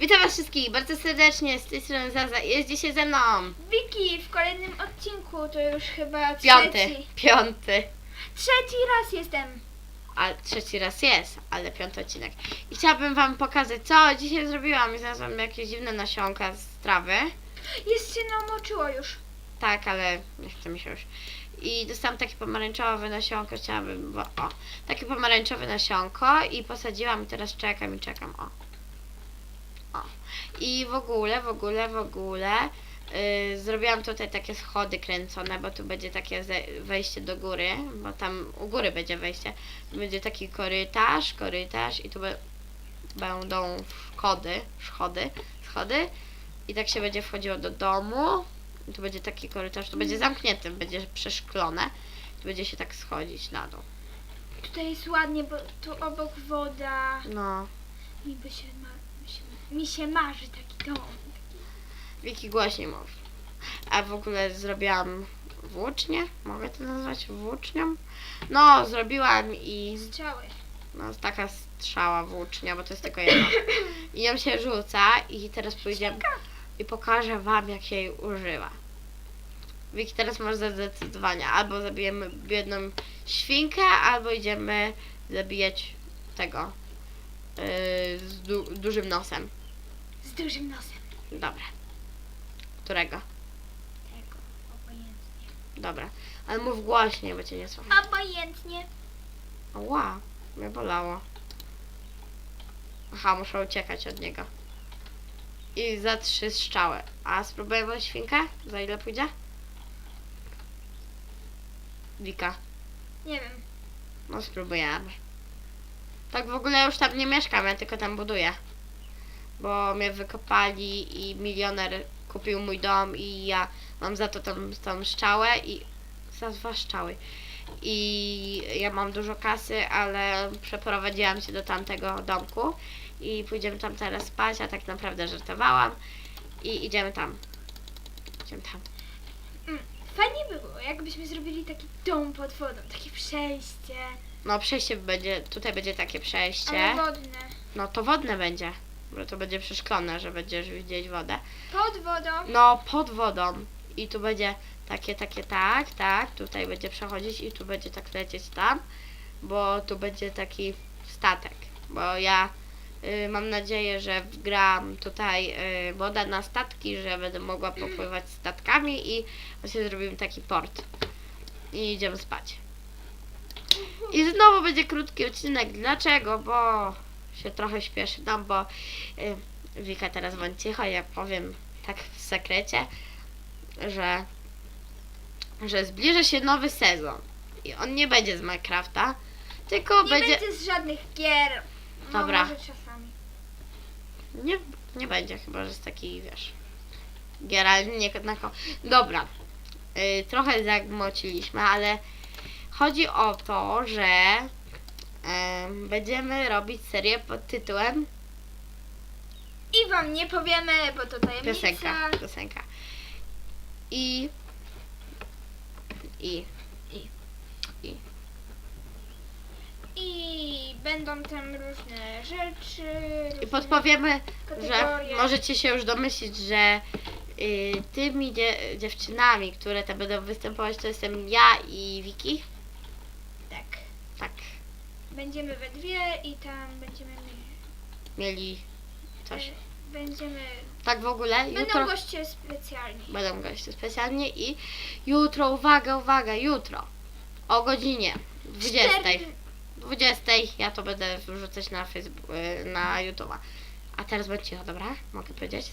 Witam was wszystkich bardzo serdecznie, z tej strony Zaza i jest dzisiaj ze mną Wiki w kolejnym odcinku to już chyba piąty, trzeci. piąty, Trzeci raz jestem. a trzeci raz jest, ale piąty odcinek. I chciałabym wam pokazać, co dzisiaj zrobiłam i znalazłam jakieś dziwne nasionka z trawy. Jest się namoczyło już. Tak, ale nie chce mi się już. I dostałam takie pomarańczowe nasionko, chciałabym, bo o, takie pomarańczowe nasionko i posadziłam i teraz czekam i czekam, o. O. I w ogóle, w ogóle, w ogóle yy, zrobiłam tutaj takie schody kręcone, bo tu będzie takie wejście do góry, bo tam u góry będzie wejście. Będzie taki korytarz, korytarz i tu będą schody, schody, schody i tak się będzie wchodziło do domu. I tu będzie taki korytarz, tu będzie zamknięty, będzie przeszklone. Tu będzie się tak schodzić na dół. Tutaj jest ładnie, bo tu obok woda. No. Mi, by się, ma, mi, się, marzy taki dom. Wiki głośniej mów. A w ogóle zrobiłam włócznię? Mogę to nazwać włócznią? No, zrobiłam i Strzały. no, taka strzała włócznia, bo to jest tylko jedna. I ją się rzuca i teraz pójdziemy i pokażę wam jak się jej używa. Wiki, teraz masz zadecydowania. Albo zabijemy biedną świnkę, albo idziemy zabijać tego yy, z du- dużym nosem. Z dużym nosem. Dobra. Którego? Tego. Obojętnie. Dobra. Ale mów głośniej, bo cię nie słyszę. Obojętnie. Ła, mnie bolało. Aha, muszę uciekać od niego. I za trzy strzały. A spróbujemy świnkę? Za ile pójdzie? Wika. Nie wiem. No spróbujemy. Tak w ogóle już tam nie mieszkam, ja tylko tam buduję. Bo mnie wykopali i milioner kupił mój dom i ja mam za to tą, tą szczałę i za dwa szczały. I ja mam dużo kasy, ale przeprowadziłam się do tamtego domku i pójdziemy tam teraz spać, a tak naprawdę żartowałam i idziemy tam. Idziemy tam. Mm, Fajnie by było, jakbyśmy zrobili taki dom pod wodą, takie przejście. No przejście będzie, tutaj będzie takie przejście. Ale wodne. No to wodne będzie, bo to będzie przeszklone, że będziesz widzieć wodę. Pod wodą. No pod wodą i tu będzie takie, takie, tak, tak, tutaj będzie przechodzić i tu będzie tak lecieć tam, bo tu będzie taki statek, bo ja y, mam nadzieję, że wgram tutaj y, woda na statki, że będę mogła popływać statkami i właśnie zrobimy taki port i idziemy spać. I znowu będzie krótki odcinek. Dlaczego? Bo się trochę śpieszy nam, bo y, Wika teraz bądź cicho, ja powiem tak w sekrecie, że, że zbliża się nowy sezon. I on nie będzie z Minecrafta, tylko Nie będzie... będzie z żadnych gier. No, Dobra. Może czasami. Nie, nie będzie chyba, że z takiej, wiesz... Gier, ale nie na ko- Dobra. Y, trochę zagmociliśmy, ale chodzi o to, że będziemy robić serię pod tytułem I wam nie powiemy, bo to tajemnica. Piosenka. Piosenka. I. I. I będą tam różne rzeczy. I różne podpowiemy, że kategorie. możecie się już domyślić, że y, tymi dzie- dziewczynami, które tam będą występować, to jestem ja i Wiki. Będziemy we dwie i tam będziemy mieli. mieli coś. e, Będziemy. Tak w ogóle, Będą jutro goście specjalni. będą goście specjalnie i jutro, uwaga, uwaga, jutro o godzinie 20. Cztery- 20 ja to będę wrzucać na Facebook, na YouTube'a. A teraz bądź cicho, dobra? Mogę powiedzieć?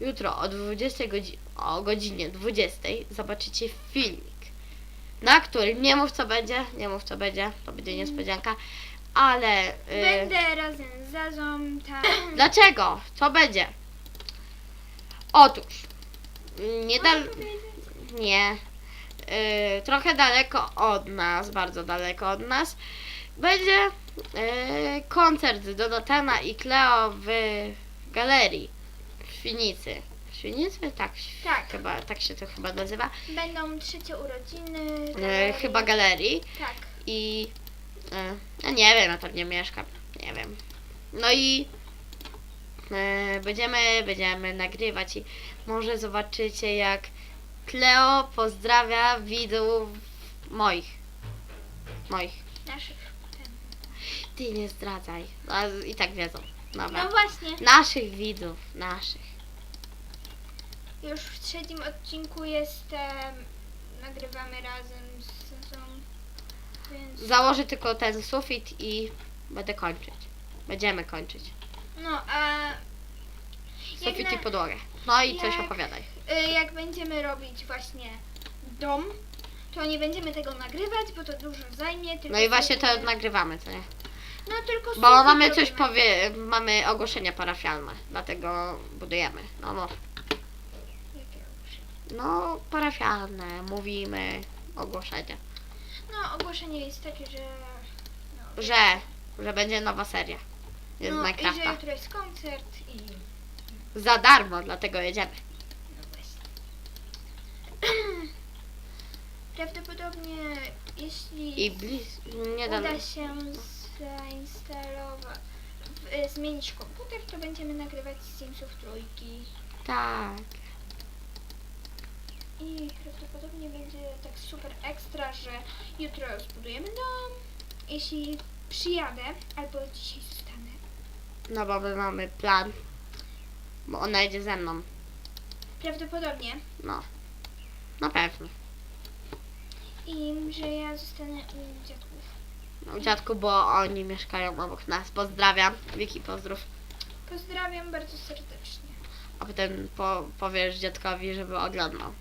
Jutro o 20 godzi- o godzinie 20 zobaczycie filmik, na którym nie mów co będzie, nie mów co będzie, to będzie niespodzianka, ale y, Będę razem z Zazą tam. dlaczego? Co będzie? Otóż Mogę powiedzieć? nie. Y, trochę daleko od nas, bardzo daleko od nas, będzie y, koncert Donatana i Cleo w galerii w Świnicy. Świnicy? Tak, Tak. Chyba, tak się to chyba nazywa. Będą trzecie urodziny. Galerii. chyba galerii. Tak. I y, ja nie wiem, ja tam nie mieszkam. Nie wiem. No i e, będziemy, będziemy nagrywać i może zobaczycie jak Kleo pozdrawia widzów moich. Moich. Naszych. Ty nie zdradzaj. I tak wiedzą. Dobra. No właśnie, Naszych widzów, naszych. Już w trzecim odcinku jestem. Nagrywamy razem z Zezą. Więc. Założę tylko ten sufit i będę kończyć. Będziemy kończyć. No, a. Jak, Sufit i na, podłogę. No i coś jak- opowiadaj. y, jak będziemy robić właśnie dom, to nie będziemy tego nagrywać, bo to dużo zajmie. Tylko No i właśnie to zrobimy- nagrywamy, co nie? No tylko Bo sufit mamy coś robimy. powie, mamy ogłoszenia parafialne, dlatego budujemy. No, no, Jakie ogłoszenie? No parafialne, mówimy, ogłoszenia. No, ogłoszenie jest takie, że. No, Że, że będzie nowa seria. Jest no, i że Minecrafta. jutro jest koncert i. Za darmo, dlatego jedziemy. No właśnie. Prawdopodobnie, jeśli I blis... nie da... uda się zainstalować, w- zmienić komputer, to będziemy nagrywać z Simsów trójki. Tak. I prawdopodobnie będzie tak super ekstra, że jutro zbudujemy dom. Jeśli przyjadę, albo dzisiaj zostanę. No bo my mamy plan. Bo ona jedzie ze mną. Prawdopodobnie. No. Na pewno. I że ja zostanę u dziadków. No, dziadku, bo oni mieszkają obok nas. Pozdrawiam. Wiki, pozdrów. Pozdrawiam bardzo serdecznie. A potem po, powiesz dziadkowi, żeby oglądał.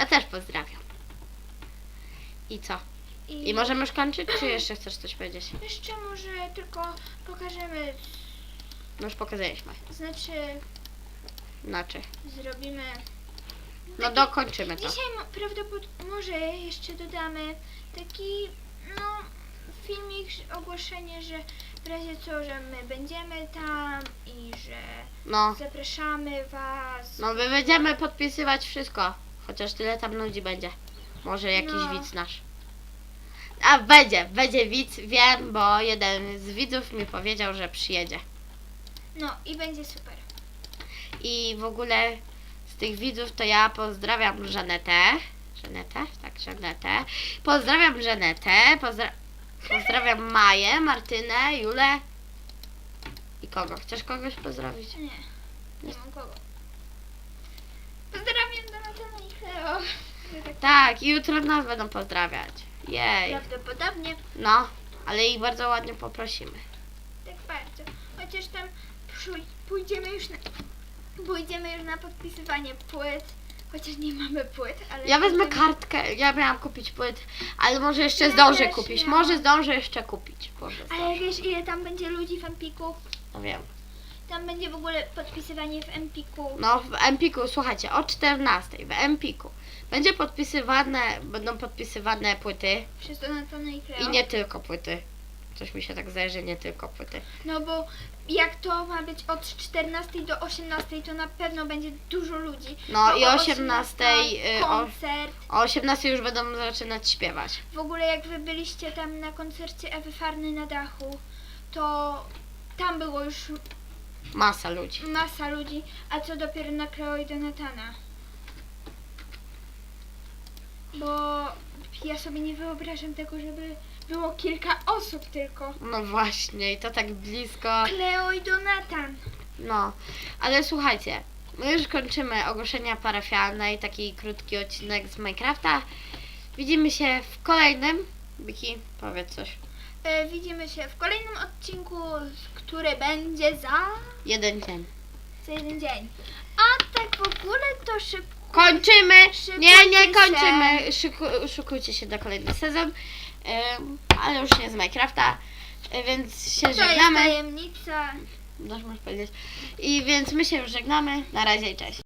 Ja też pozdrawiam. I co? I możemy już kończyć, czy jeszcze chcesz coś powiedzieć? Jeszcze może tylko pokażemy, No już pokazaliśmy. znaczy Znaczy. zrobimy... No dokończymy to. Dzisiaj prawdopodobnie może jeszcze dodamy taki, no, filmik, że- ogłoszenie, że w razie co, że my będziemy tam i że No. zapraszamy was. No my będziemy podpisywać wszystko. Chociaż tyle tam ludzi będzie. Może jakiś No. widz nasz. A będzie, będzie widz, wiem, bo jeden z widzów mi powiedział, że przyjedzie. No i będzie super. I w ogóle z tych widzów to ja pozdrawiam Żanetę. Żanetę? Tak, Żanetę. Pozdrawiam Żanetę. Pozdra pozdrawiam Maję, Martynę, Julę. I kogo? Chcesz kogoś pozdrowić? Nie, nie mam kogo. Pozdrawiam Donatana i Cleo. Ja tak i jutro nas będą pozdrawiać. Jej. Prawdopodobnie No, ale ich bardzo ładnie poprosimy. tak bardzo. Chociaż tam przy- pójdziemy już na, pójdziemy już na podpisywanie płyt. Chociaż nie mamy płyt, ale... Ja wezmę pójdziemy- kartkę, ja miałam kupić płyt, ale może jeszcze Ja zdążę też kupić. miałam. Może zdążę jeszcze kupić. Może Ale zdążę. wiesz ile tam będzie ludzi w Empiku? No wiem. Tam będzie w ogóle podpisywanie w Empiku. No w Empiku, słuchajcie, o 14 w Empiku będzie podpisywane, będą podpisywane płyty Przez Donatana i Cleo. i nie tylko płyty. Coś mi się tak zdaje, że nie tylko płyty. No bo jak to ma być od 14 do 18, to na pewno będzie dużo ludzi. No Bo i o o 18, y, o, koncert. o 18 już będą zaczynać śpiewać. W ogóle jak wy byliście tam na koncercie Ewy Farny na dachu, to tam było już Masa ludzi. masa ludzi, a co dopiero na Cleo i Donatana. Bo ja sobie nie wyobrażam tego, żeby było kilka osób tylko. No właśnie, i to tak blisko. Cleo i Donatan. No, ale słuchajcie, my już kończymy ogłoszenia parafialne i taki krótki odcinek z Minecrafta. Widzimy się w kolejnym. Wiki, powiedz coś. E, widzimy się w kolejnym odcinku, który będzie za, Jeden dzień. za jeden dzień. A tak w ogóle to szybko. Kończymy! Nie, nie kończymy! Szyku, szykujcie się na kolejny sezon. Ale już nie z Minecrafta. Y, Więc się To jest żegnamy. tajemnica. Dasz, możesz powiedzieć. I więc my się już żegnamy. Na razie i cześć.